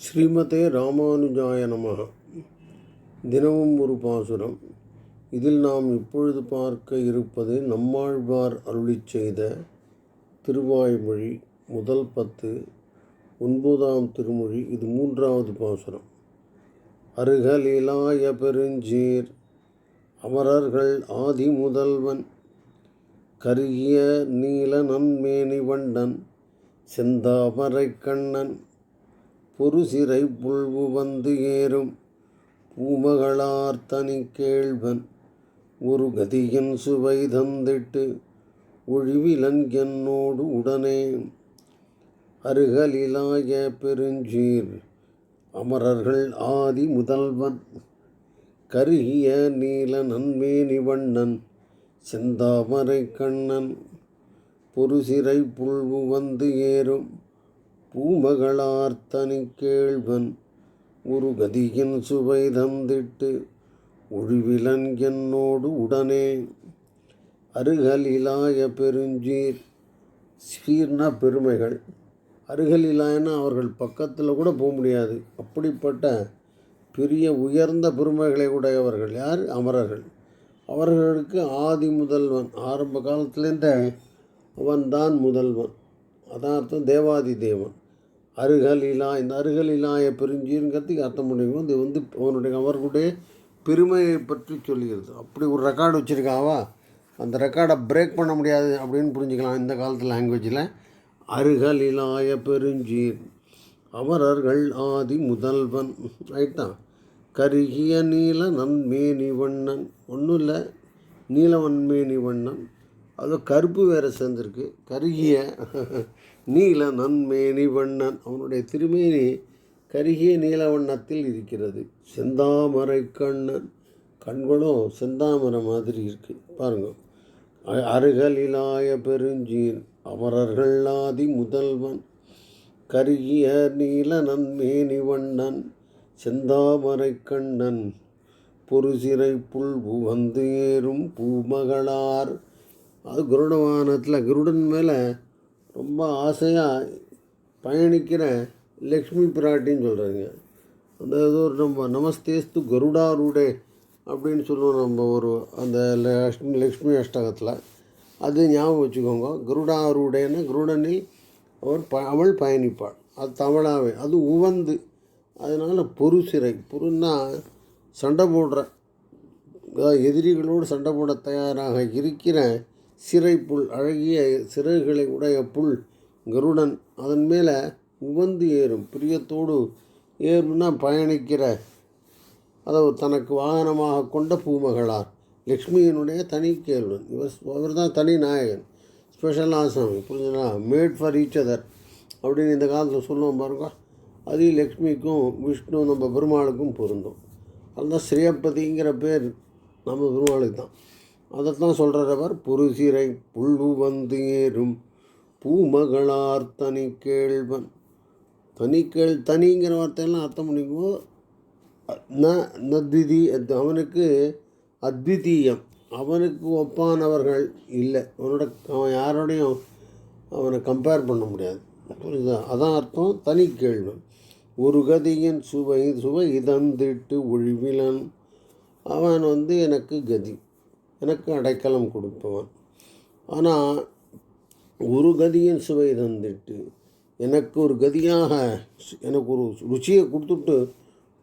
ஸ்ரீமதே ராமானுஜாய நமः தினமும் ஒரு பாசுரம். இதில் நாம் இப்பொழுது பார்க்க இருப்பது நம்மாழ்வார் அருளிச் செய்த திருவாய்மொழி முதல் பத்து ஒன்பதாம் திருமொழி இது மூன்றாவது பாசுரம். அருகலிலாய பெருஞ்சீர் அமரர்கள் ஆதி முதல்வன் கருகிய நீல நன்மேனி வண்டன் செந்தாமரை கண்ணன் பொறுசிறை புல்வு வந்து ஏறும். பூமகளார் தனி கேள்வன் ஒரு கதியின் சுவை தந்திட்டு ஒழிவிலன் என்னோடு உடனே. அருகலிலாய பெருஞ்சீர் அமரர்கள் ஆதி முதல்வன் கருகிய நீல நன்மேனி வண்ணன் செந்தாமரை கண்ணன் பொறுசிறை புல்வு வந்து ஏறும். பூமகளார்த்தனி கேள்வன் ஒரு கதியின் சுவை தந்திட்டு ஒழிவிலன் என்னோடு உடனே அருகலிலாய பெருஞ்சீர் சீர்னா பெருமைகள். அருகலிலாயன்னா அவர்கள் பக்கத்தில் கூட போக முடியாது. அப்படிப்பட்ட பெரிய உயர்ந்த பெருமைகளை உடையவர்கள் யார்? அமரர்கள். அவர்களுக்கு ஆதி முதல்வன். ஆரம்ப காலத்துலேருந்தே அவன்தான் முதல்வன். அதான் அர்த்தம் தேவாதி தேவன். அருகலிலா இந்த அருகலிலாய பெருஞ்சீருங்கிறதுக்கு அர்த்தம் பண்ணிக்கணும் இது வந்து அவனுடைய அவர்களுடைய பெருமையை பற்றி சொல்லுகிறது அப்படி ஒரு ரெக்கார்டு வச்சுருக்காவா? அந்த ரெக்கார்டை பிரேக் பண்ண முடியாது அப்படின்னு புரிஞ்சுக்கலாம் இந்த காலத்து லாங்குவேஜில் அருகலிலாய பெருஞ்சீர் அவரர்கள் ஆதி முதல்வன். ரைட்டா கருகிய நீல நன்மேனி வண்ணன். ஒன்றும் இல்லை. நீலவன்மேனி வண்ணன். அது கருப்பு வேறு சேர்ந்துருக்கு. கருகிய. நீல நன்மேனி வண்ணன் அவனுடைய திருமேனி கருகிய நீல வண்ணத்தில் இருக்கிறது. செந்தாமரை கண்ணன். கண்களும் செந்தாமரை மாதிரி இருக்குது பாருங்கள் அருகலிலாய பெருஞ்சீர் அமரர்கள் ஆதி முதல்வன் கருகிய நீல நன்மேனி வண்ணன் செந்தாமரை கண்ணன் பொறுசிறை புல் வந்து ஏறும் பூமகளார். அது கருடவானத்தில் குருடன் மேலே ரொம்ப ஆசையாக பயணிக்கிற லக்ஷ்மி பிராட்டின்னு சொல்கிறாங்க அந்த ஏதோ ஒரு நம்ம நமஸ்தேஸ்து கருடாரூடே அப்படின்னு சொல்லுவோம் நம்ம ஒரு அந்த லக்ஷ்மி லக்ஷ்மி அஷ்டகத்தில். அது ஞாபகம் வச்சுக்கோங்க. கருடாரூடேன்னு கருடனில் அவர் ப அவள் பயணிப்பாள். அது தமிழாவே. அது உவந்து. அதனால் பொறுசிறை பொருன்னா சண்டை போடுற எதிரிகளோடு சண்டை போட தயாராக இருக்கிற சிறை புல் அழகிய சிறகுகளை உடைய புல் கருடன் அதன் மேலே உவந்து ஏறும் பிரியத்தோடு ஏறும்னா பயணிக்கிற அதாவது தனக்கு வாகனமாக கொண்ட பூமகளார். லக்ஷ்மியினுடைய தனி கேள்வன் இவர் அவர் தான் தனி நாயகன். ஸ்பெஷல் ஆசாமி புரிஞ்சுங்களா மேட் ஃபார் ஈச் அதர். அப்படின்னு இந்த காலத்தில் சொல்லுவோம் பாருங்க. அது லக்ஷ்மிக்கும் விஷ்ணு நம்ம பெருமாளுக்கும் பொருந்தும். அதுதான் ஸ்ரீயப்பதிங்கிற பேர் நம்ம பெருமாளுக்கு தான் அதைத்தான் சொல்கிறவர் பொருசிறை புல்லு வந்து ஏறும் பூமகளார் தனி கேள்வன். தனி கேள் தனிங்கிற வார்த்தையெல்லாம் அர்த்தம் பண்ணிக்குவோ. ந நத்விதி அவனுக்கு அத்விதீயம். அவனுக்கு ஒப்பானவர்கள் இல்லை. அவனோட அவன் யாரோடையும் அவனை கம்பேர் பண்ண முடியாது. புரியுதா? அதான் அர்த்தம். தனி கேள்வன். ஒரு கதியின் சுவை சுவை இதந்திட்டு ஒழிவிலன். அவன் வந்து எனக்கு கதி. எனக்கு அடைக்கலம் கொடுப்பவன் ஆனால் ஒரு கதியின் சுவை தந்திட்டு எனக்கு ஒரு கதியாக எனக்கு ஒரு ருச்சியை கொடுத்துட்டு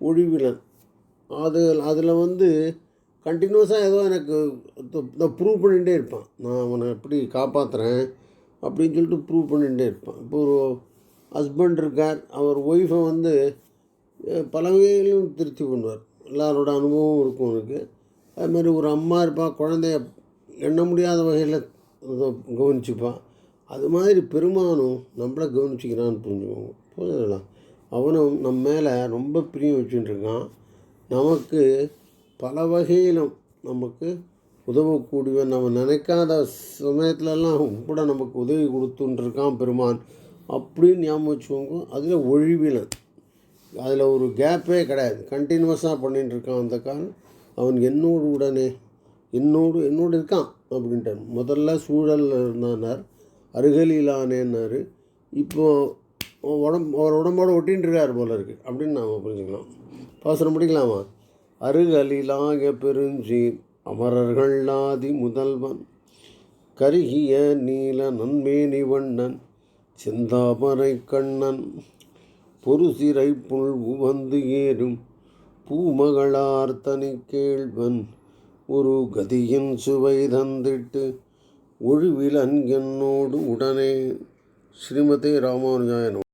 ஒழிவிலன். அது அதில் வந்து கண்டினியூஸாக ஏதோ எனக்கு ப்ரூவ் பண்ணிகிட்டே இருப்பான். நான் அவனை எப்படி காப்பாற்றுறேன் அப்படின்னு சொல்லிட்டு ப்ரூவ் பண்ணிகிட்டே இருப்பான். இப்போ ஒரு ஹஸ்பண்ட் இருக்கார் அவர் ஒய்ஃபை வந்து பல வகையிலும் திருப்தி பண்ணுவார் எல்லாரோட அனுபவம் இருக்கும் அவனுக்கு. அது மாதிரி ஒரு அம்மா இருப்பாள் குழந்தைய எண்ண முடியாத வகையில் கவனிச்சுப்பான் அது மாதிரி பெருமானும் நம்மளை கவனிச்சிக்கிறான்னு புரிஞ்சுக்கோங்க. புரிஞ்சுக்கலாம் அவனும் நம்ம மேலே ரொம்ப பிரியம் வச்சுட்டுருக்கான். நமக்கு பல வகையிலும் நமக்கு உதவக்கூடியவன். நம்ம நினைக்காத சமயத்துலலாம் கூட நமக்கு உதவி கொடுத்துட்டுருக்கான் பெருமான். அப்படின்னு ஞாபகம் வச்சுக்கோங்க. அதில் ஒழிவிலன் அதில் ஒரு கேப்பே கிடையாது. கண்டினியூஸாக பண்ணிகிட்டு இருக்கான் அந்த காலம் அவன் என்னோடு உடனே என்னோடு என்னோடு இருக்கான் அப்படின்ட்டு முதல்ல சூழலில் இருந்தானார் அருகலிலானேன்னாரு இப்போ உடம்பு அவர் உடம்போடு ஒட்டின்ட்டுருக்கார் இருக்கார் போல இருக்கு அப்படின்னு நாம் புரிஞ்சுக்கலாம். பாசனம் படிக்கலாமா? அருகலிலாக பெருஞ்சீர் அமரர்கள் நாதி முதல்வன் கருகிய நீல நன்மேனி வண்ணன் செந்தாமரை கண்ணன் பொறுசிறை புல் உவந்து ஏறும் பூமகளார் தனி கேள்வன் ஒரு கதியின் சுவை தந்திட்டு ஒழிவில் அன்கென்னோடு உடனே. ஸ்ரீமதே ராமானுஜாயனம்